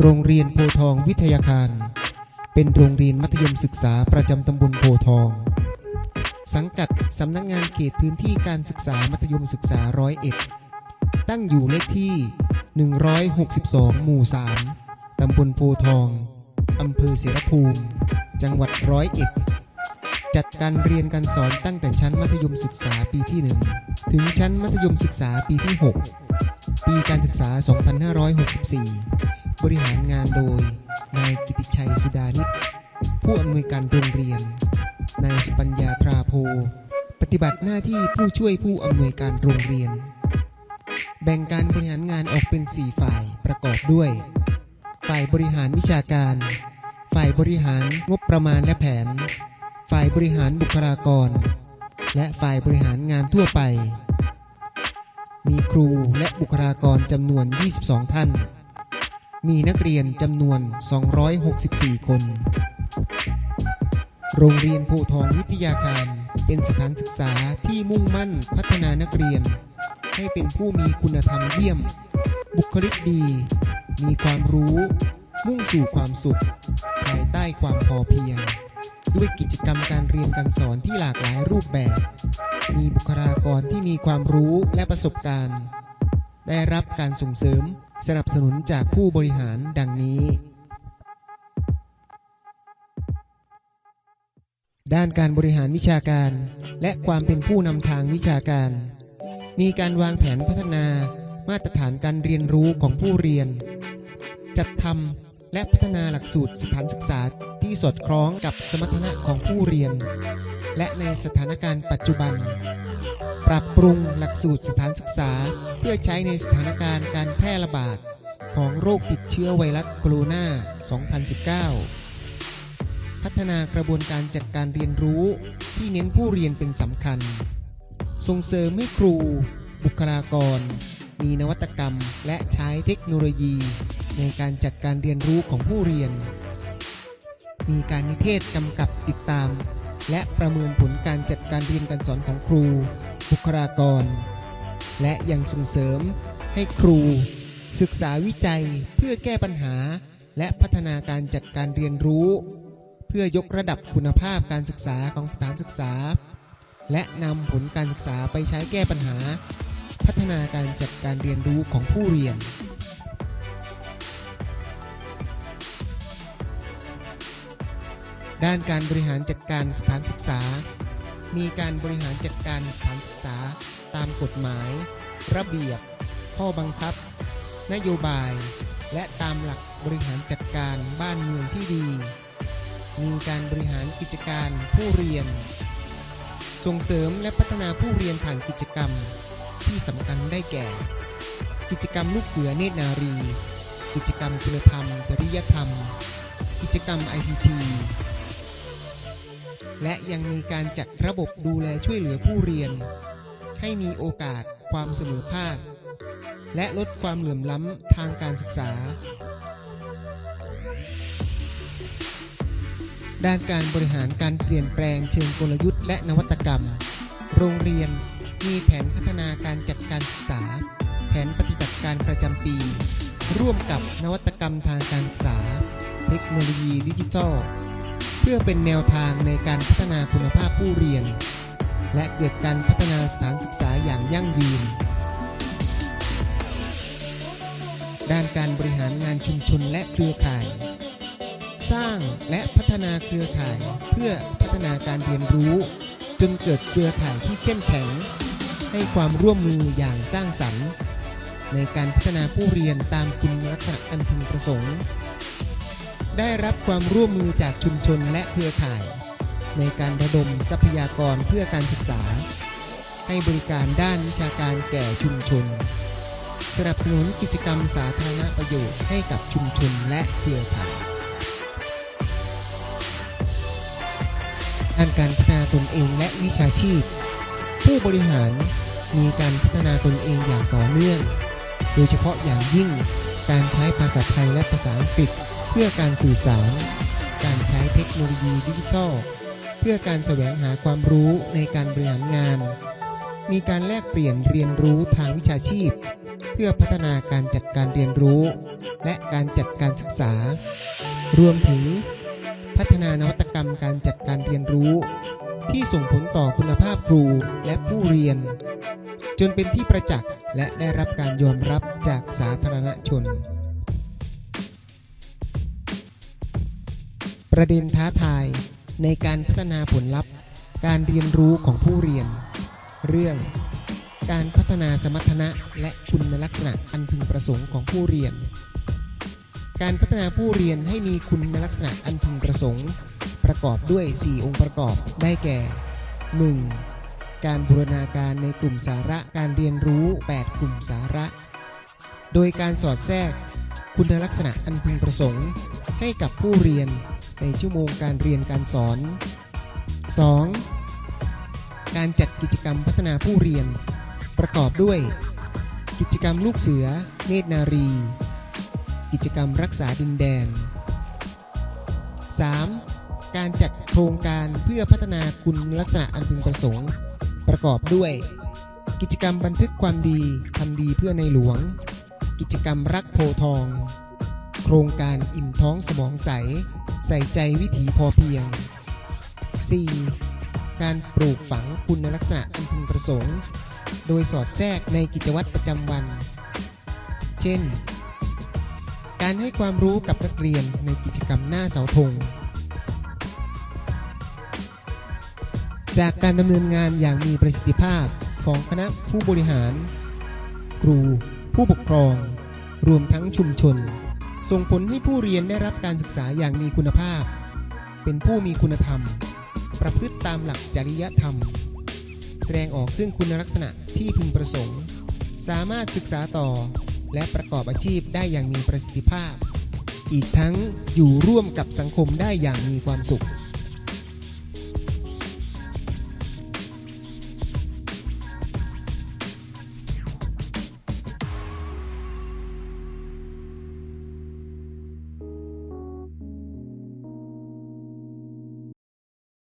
โรงเรียนโพทองวิทยาคาร เป็นโรงเรียนมัธยมศึกษาประจำตำบลโพทอง สังกัดสำนักงานเขตพื้นที่การศึกษามัธยมศึกษาร้อยเอ็ดตั้งอยู่เลขที่ 162 หมู่ 3 ตำบลโพทอง อำเภอเสรภูมิ จังหวัดร้อยเอ็ด จัดการเรียนการสอนตั้งแต่ชั้นมัธยมศึกษาปีที่ 1 ถึงชั้นมัธยมศึกษาปีที่ 6 ปีการศึกษา 2564 บริหารงานโดย นายกิติชัยสุดานิตผู้อำนวยการโรงเรียน นายสุปัญญาตราโพ ปฏิบัติหน้าที่ผู้ช่วยผู้อำนวยการโรงเรียน แบ่งการบริหารงานออกเป็น 4 ฝ่ายประกอบด้วย ฝ่ายบริหารวิชาการ ฝ่ายบริหารงบประมาณและแผน ฝ่ายบริหารบุคลากร และฝ่ายบริหารงานทั่วไป มีครูและบุคลากรจำนวน 22 ท่าน มีนักเรียนจำนวน 264 คน โรงเรียนโพทองวิทยาคาร เป็นสถานศึกษาที่มุ่งมั่นพัฒนานักเรียน ให้เป็นผู้มีคุณธรรมเยี่ยม บุคลิกดี มีความรู้ มุ่งสู่ความสุข ภายใต้ความพอเพียง ด้วยกิจกรรมการเรียนการสอนที่หลากหลายรูปแบบ มีบุคลากรที่มีความรู้และประสบการณ์ ได้รับการส่งเสริม สนับสนุนจากผู้บริหารดังนี้ ด้านการบริหารวิชาการ และความเป็นผู้นำทางวิชาการ มีการวางแผนพัฒนามาตรฐานการเรียนรู้ของผู้เรียน จัดทำและพัฒนาหลักสูตรสถานศึกษาที่สอดคล้องกับสมรรถนะของผู้เรียน และในสถานการณ์ปัจจุบัน ปรับปรุงหลักสูตรสถานศึกษา เพื่อใช้ในสถานการณ์การแพร่ระบาด ของโรคติดเชื้อไวรัสโคโรนา 2019 พัฒนากระบวนการจัดการเรียนรู้ที่เน้นผู้เรียนเป็นสำคัญ ส่งเสริมให้ครู บุคลากร มีนวัตกรรมและใช้เทคโนโลยี ในการจัดการเรียนรู้ของผู้เรียน มีการนิเทศกำกับติดตามและประเมินผลการจัดการเรียนการสอนของครู บุคลากร และยังส่งเสริมให้ครู ศึกษาวิจัยเพื่อแก้ปัญหา และพัฒนาการจัดการเรียนรู้ เพื่อยกระดับคุณภาพการศึกษาของสถานศึกษา และนำผลการศึกษาไปใช้แก้ปัญหา พัฒนาการจัดการเรียนรู้ของผู้เรียนด้านการบริหารจัดการสถานศึกษา มีการบริหารจัดการสถานศึกษาตามกฎหมาย ระเบียบ ข้อบังคับ นโยบาย และตามหลักบริหารจัดการบ้านเมืองที่ดี มีการบริหารกิจการผู้เรียน ส่งเสริมและพัฒนาผู้เรียนผ่านกิจกรรมที่สำคัญได้แก่ กิจกรรมลูกเสือเนตรนารี กิจกรรมคุณธรรมจริยธรรม กิจกรรม ICT และยังมีการจัดระบบดูแลช่วยเหลือผู้เรียน ให้มีโอกาสความเสมอภาค และลดความเหลื่อมล้ำทางการศึกษา ด้านการบริหารการเปลี่ยนแปลงเชิงกลยุทธ์และนวัตกรรม โรงเรียนมีแผนพัฒนาการจัดการศึกษา แผนปฏิบัติการประจำปี ร่วมกับนวัตกรรมทางการศึกษา เทคโนโลยีดิจิทัล พื่อเป็นแนวทางในการพัฒนาคุณภาพผู้เรียน และเกิดการพัฒนาสถานศึกษาอย่างยั่งยืน ด้านการบริหารงานชุมชนและเครือข่าย สร้างและพัฒนาเครือข่ายเพื่อพัฒนาการเรียนรู้ จนเกิดเครือข่ายที่เข้มแข็ง ให้ความร่วมมืออย่างสร้างสรรค์ ในการพัฒนาผู้เรียนตามคุณลักษณะอันพึงประสงค์ ได้รับความร่วมมือจากชุมชนและเครือข่าย ในการระดมทรัพยากรเพื่อการศึกษา ให้บริการด้านวิชาการแก่ชุมชน สนับสนุนกิจกรรมสาธารณประโยชน์ให้กับชุมชนและเครือข่ายด้านการพัฒนาตนเองและวิชาชีพ ผู้บริหารมีการพัฒนาตนเองอย่างต่อเนื่อง โดยเฉพาะอย่างยิ่งการใช้ภาษาไทยและภาษาอังกฤษ พื่อการสื่อสาร การใช้เทคโนโลยีดิจิทัล เพื่อการแสวงหาความรู้ในการบริหารงาน มีการแลกเปลี่ยนเรียนรู้ทางวิชาชีพ เพื่อพัฒนาการจัดการเรียนรู้ และการจัดการศึกษา รวมถึง พัฒนานวัตกรรมการจัดการเรียนรู้ ที่ส่งผลต่อคุณภาพครูและผู้เรียน จนเป็นที่ประจักษ์และได้รับการยอมรับจากสาธารณชน ประเด็นท้าทายในการพัฒนาผลลัพธ์ การเรียนรู้ของผู้เรียน เรื่อง การพัฒนาสมรรถนะและคุณลักษณะอันพึงประสงค์ของผู้เรียน การพัฒนาผู้เรียนให้มีคุณลักษณะอันพึงประสงค์ ประกอบด้วย 4 องค์ประกอบได้แก่ 1. การบูรณาการในกลุ่มสาระการเรียนรู้ 8 กลุ่มสาระ โดยการสอดแทรกคุณลักษณะอันพึงประสงค์ ให้กับผู้เรียน ในชั่วโมงการเรียนการสอน 2. การจัดกิจกรรมพัฒนาผู้เรียน ประกอบด้วย กิจกรรมลูกเสือ เนตรนารี กิจกรรมรักษาดินแดน 3. การจัดโครงการเพื่อพัฒนาคุณลักษณะอันพึงประสงค์ ประกอบด้วย กิจกรรมบันทึกความดีทำดีเพื่อในหลวง กิจกรรมรักโพทอง โครงการอิ่มท้องสมองใส ใส่ใจวิถีพอเพียง 4. การปลูกฝังคุณลักษณะอันพึงประสงค์ โดยสอดแทรกในกิจวัตรประจำวัน เช่น การให้ความรู้กับนักเรียนในกิจกรรมหน้าเสาธงจากการดำเนินงานอย่างมีประสิทธิภาพของคณะผู้บริหาร ครู ผู้ปกครอง รวมทั้งชุมชน ส่งผลให้ผู้เรียนได้รับการศึกษาอย่างมีคุณภาพ เป็นผู้มีคุณธรรม ประพฤติตามหลักจริยธรรม แสดงออกซึ่งคุณลักษณะที่พึงประสงค์ สามารถศึกษาต่อและประกอบอาชีพได้อย่างมีประสิทธิภาพ อีกทั้งอยู่ร่วมกับสังคมได้อย่างมีความสุข